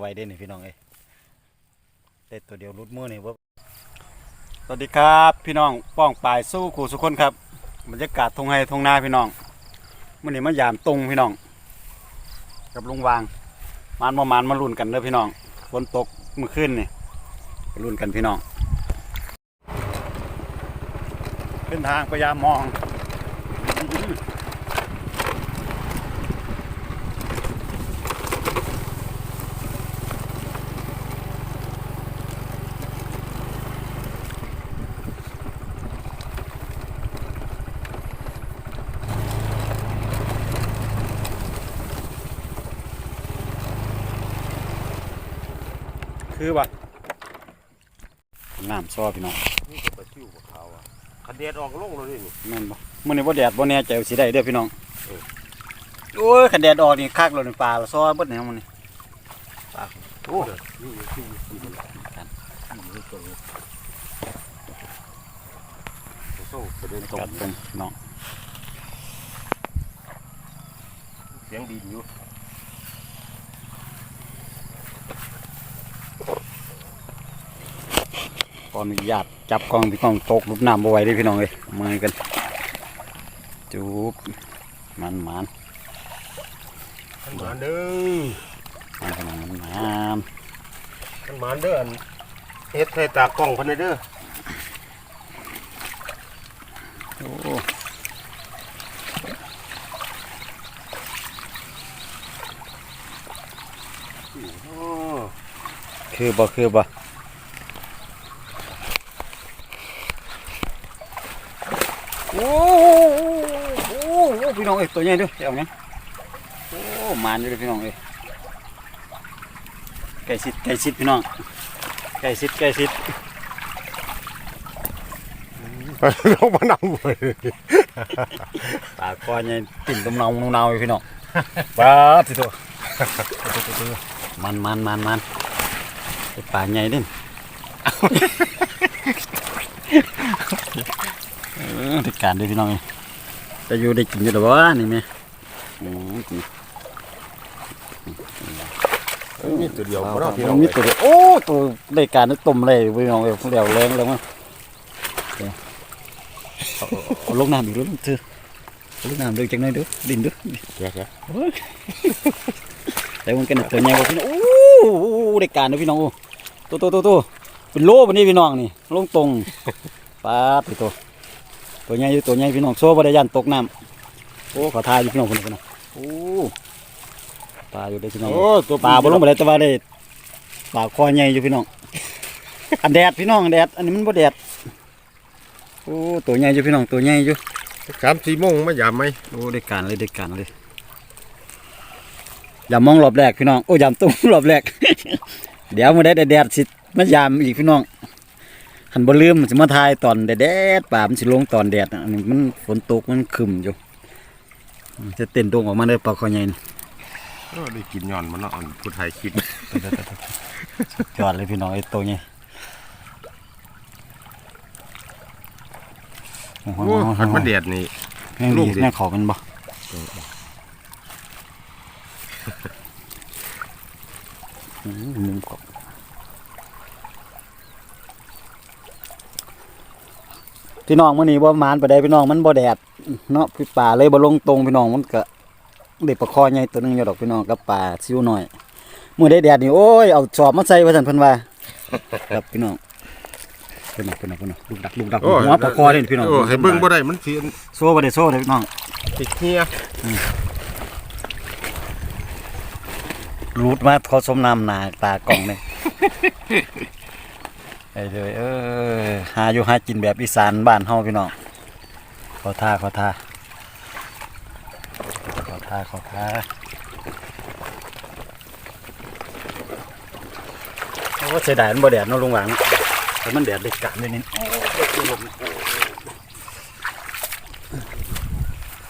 ไหวเด้นี่พี่น้องเอ้ยได้ตัวเดียวรุดมือนี่เบ่สวัสดีครับ พี่น้องป้องปลายสู้ขู่สุคนครับบรรยากาศทงไฮทงนาพี่น้องมื่อนี้มายามตรงพี่น้อง กับลุงวางมานประมาณมาลุ้นกันเด้อพี่น้องฝนตกเมื่อคืนนี่ไปลุ้นกันพี่น้องขึ้นทางพยายามมอง คือว่าน้ำซอพี่น้องนี่ก็ปลาชิวปลาขาวอะคันเด็ดออกลงเลยนี่แม่นบ่มื้อนี้บ่แดดบ่แน่ใจว่าสิได้เด้อพี่น้องเออโอ้ยคันแดดออกนี่คักแล้วนี่ปลาละซอเบิดแนวมันนี่โอ้นี่ชิวชิวมันกันนี่ตัวนี้โซ่ประเด็นตกกัดตรงพี่น้องเสียงดินอยู่ ขออนุญาตจับกล้องพี่น้องตกลูกน้ำบ่ไหวเด้อพี่น้องเอ้ยมากันจูบมันมันขันหมานเด้อมันขนาดมันมันขันหมานเด้ออันเฮ็ดใส่ตากล้องพันเด้อโอ้โอ้คือบ่คือบ่ โอ้โอ้โอ้พี่น้องเอ้ยตัวใหญ่ด้วยเอาเนี่ยโอ้มันอยู่เด้อพี่น้องเอ้ยไก่ชิดไก่ชิดพี่น้องไก่ชิดไก่ชิดลงมานำเลยปากคอใหญ่ติ่มตมเนาเนาอยู่พี่น้องบ้าสิตัวมันมันมันมันปลาใหญ่ด่ นเออได้การเด้วยพี่น้องเอ้ยจะอยู่ได้กินอยู่หรอวะนี่แม่อืมกินมีตัวเดียวเอาบ่เอาเนาะพี่น้มัองนมีตัวเดียวโอ้ตัวได้การได้ต้มเลยพี่น้องเอ้ยพวกเดียวแรงแล้วมั้งเดี๋ยวเอาเอาเอาลงน้ำอีกแล้วเถอะเอาลงน้ำเดูจังหน่อยเดูดินเดูเดี๋ยวแต่มันกันตัวใหญ่กว่าพี่น้องโอ้โหได้การนะพี่น้องโอ้ตัวตัวตัวตัวเป็นโลบันนี้พี่น้องนี่ลงตรงปาดตัว ตัวใหญ่อยู่ตัวใหญ่พี่น้องโซ่บริยันตกน้ำโอ้ขอทายอยู่พี่น้องคนนี้นะโอ้ปลาอยู่ได้พี่น้องโอ้ตัวปลาบ่ลงไปเลยแต่ว่าได้ปลาคอใหญ่อยู่พี่น้องอันแดดพี่น้องแดดอันนี้มันบ่แดดโอ้ตัวใหญ่อยู่พี่น้องตัวใหญ่อยู่สามสี่โมงมายามไหมโอ้ได้การเลยได้การเลยอย่ามองรอบแรกพี่น้องโอ้ยามตุ้มรอบแรกเดี๋ยวมาได้แดดๆสิมายามอีกพี่น้อง หันบ่ลืมสิมาทายตอนแดดๆป่ามันสิลงตอนแดดน่ะอันนี้มันฝนตกมันครึมอยู่จะเต้นตรงออกมาเลยปลาคอใหญ่นี่โอ้ได้กินย้อนมันเนาะอันผู้ไทยคิดยอดเลยพี่น้องไอ้ตัวใหญ่โอ้โหโอ้คันมันแดดนี่แม่งลูดีกดิแม่งขอมันบ่อืมมุมกบ พี่น้องมื้อนี้บ่มานไปได้พี่น้องมันบ่แดดเนาะพี่ป่าเลยบ่ลงตรงพี่น้องมันก็ได้ปลาคอใหญ่ตัวหนึงอยู่ดอกพี่น้องกับปลาซิวหน่อยมื้อได้แดดนี่โอ้ยเอาสอบมาใส่ว่าซั่นเพิ่นว่าครับพี่น้องเพิ่นน่ะเพิ่นน่ะเพิ่นน่ะลูกดักลูกดักโอ้หัวปลาคอเด้พี่น้องโอ้ให้เบิ่งบ่ได้มันสิโซ่บ่ได้โซ่เด้พี่น้องติดเฮียรูดมาเขาสมน้ำหนาตากล่องเนี่ย ไอ้เลยเออหาอยู่หากินแบบอีสานบ้านเฮาพี่น้องขอท่าขอท่าขอท่าขอท่าเพราะว่าเสียดายมันบ่แดดเนาะลุงหวังแต่มันแดดได้กะเลยนี่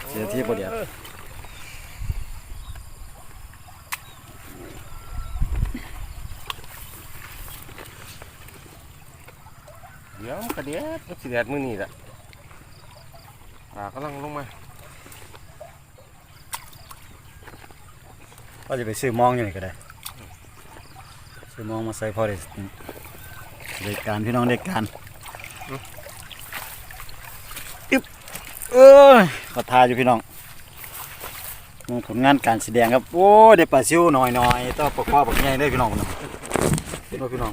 เสียที่บ่แดด ดี๋ยวกระเด็ดมันสิแดดมือนี้ล่ะปลากำลังลงมาก็จะไปซื้อมองอยู่นี่ก็ได้สมองมาใส่พอได้ได้การพี่น้องได้กการอึ๊บเอ้ยขอทาอยู่พี่น้องมึงผลงานการแสดงครับ โอ้ยได้ปลาซิวหน่อยหน่อยต้องประกอบแบบใหญ่เลยพี่น้องคนนั้นพี่น้องพี่น้อง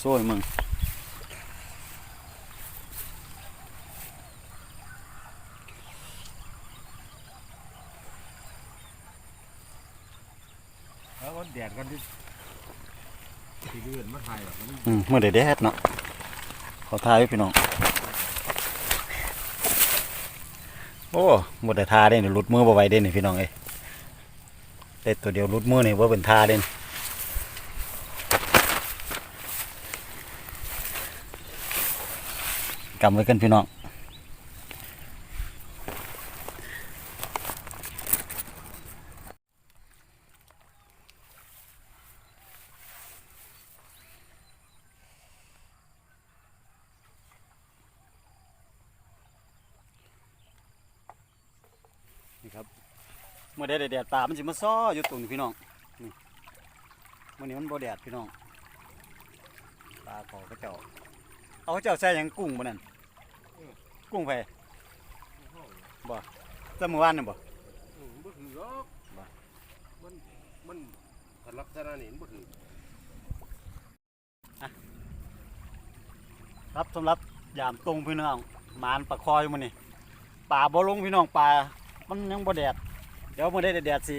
โซ่ยมึง กันดิที่เลื่อนมาถ่ายแบบอืมเมื่อเด็ดเนาะขอทายไว้พี่น้อง โอ้หมดแต่ทาเด่นหลุดมือบ่ไหวเด่นนี่ยพี่น้องเอ้ยแต่ตัวเดียวหลุดมือเนี่ยว่าเป็นทาเด่นกำไว้กันพี่น้อง นี่ครับเมื่อได้แดดๆตามันสิมาซ้ออยู่ตรงนี้พี่น้องนี่มื่อนี้มันบ่แดดพี่น้องปลาขอกระเจ้าเอาเขาเจ้าใส่หยังกุ้งบ่นั่นกุ้งไปบ่แต่เมื่อวานนี่บ่อืมบ่ถือหรอกบ่มันมันถ้าลักษณะนี้มันบ่ถือครับสำหรับยามตรงพี่น้องหมานปลาคอยมันนี่ป่าบ่ลงพี่น้องป่า มันยังบ่แดดเดี๋ยวมื่อได้แดดสิ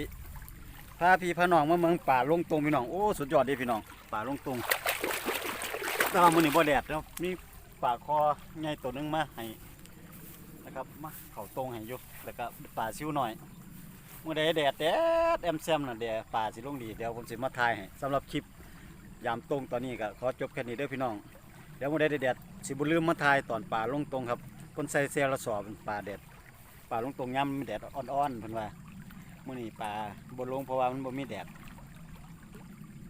พาพี่พาน้องมาเมืองป่าลงตรงพี่น้องโอ้สุดยอดดีพี่น้องป่าลงตรงแต่ว่ามื้อนี้บ่แดดแล้วมีป่าคอใหญ่ตัวหนึงมาให้นะครับมาเขาตรงให้อยู่แล้วก็ป่าซิวหน่อยเมื่อใดแดดแดดแอมแซมน่ะแดดป่าสิลงดีเดี๋ยวผมสิมาถ่ายให้สำหรับคลิปยามตรงตอนนี้ก็ขอจบแค่นี้เด้อพี่น้องเดี๋ยวเมื่อใดแดดสิบุลืมมาทายตอนป่าลงตรงครับคนใส่เสื้อละสอบเป็นป่าแดด ป่าลงตรงย่ำแดดอ่อนๆเพิ่นว่ามื่อนี้ป่าบนลงเพราะว่ามันบ่มีแดด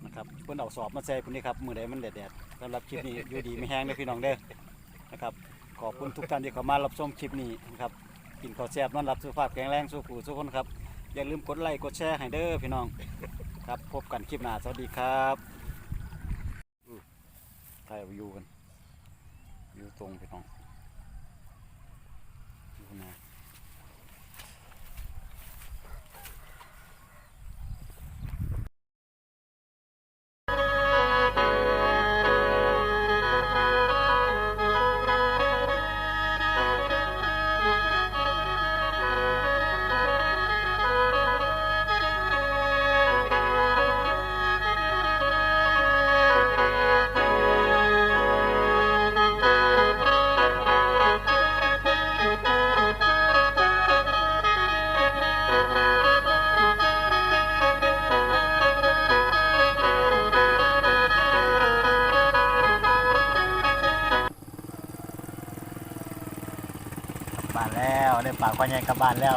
นะครับเพิ่นเอาสอบมาใส่พุ่นนี่ครับมือใดมันแดดๆสำหรับคลิปนี้อยู่ดีไม่แห้งเด้อพี่น้องเด้อนะครับขอบคุณทุกท่านที่เข้ามารับชมคลิปนี้นะครับกินข้าวแซ่บนอนรับสุขภาพแข็งแรงสู้ผู้สู้คนครับอย่าลืมกดไลค์กดแชร์ให้เด้อพี่น้องครับพบกันคลิปหน้าสวัสดีครับถ่ายเอาอยู่กันอยู่ตรงไปน้องอยู่ข้างหน้าากควายใหญ่กลับบ้านแล้ว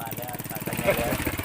บ้านแล้วปากควายใหญ่แล้ว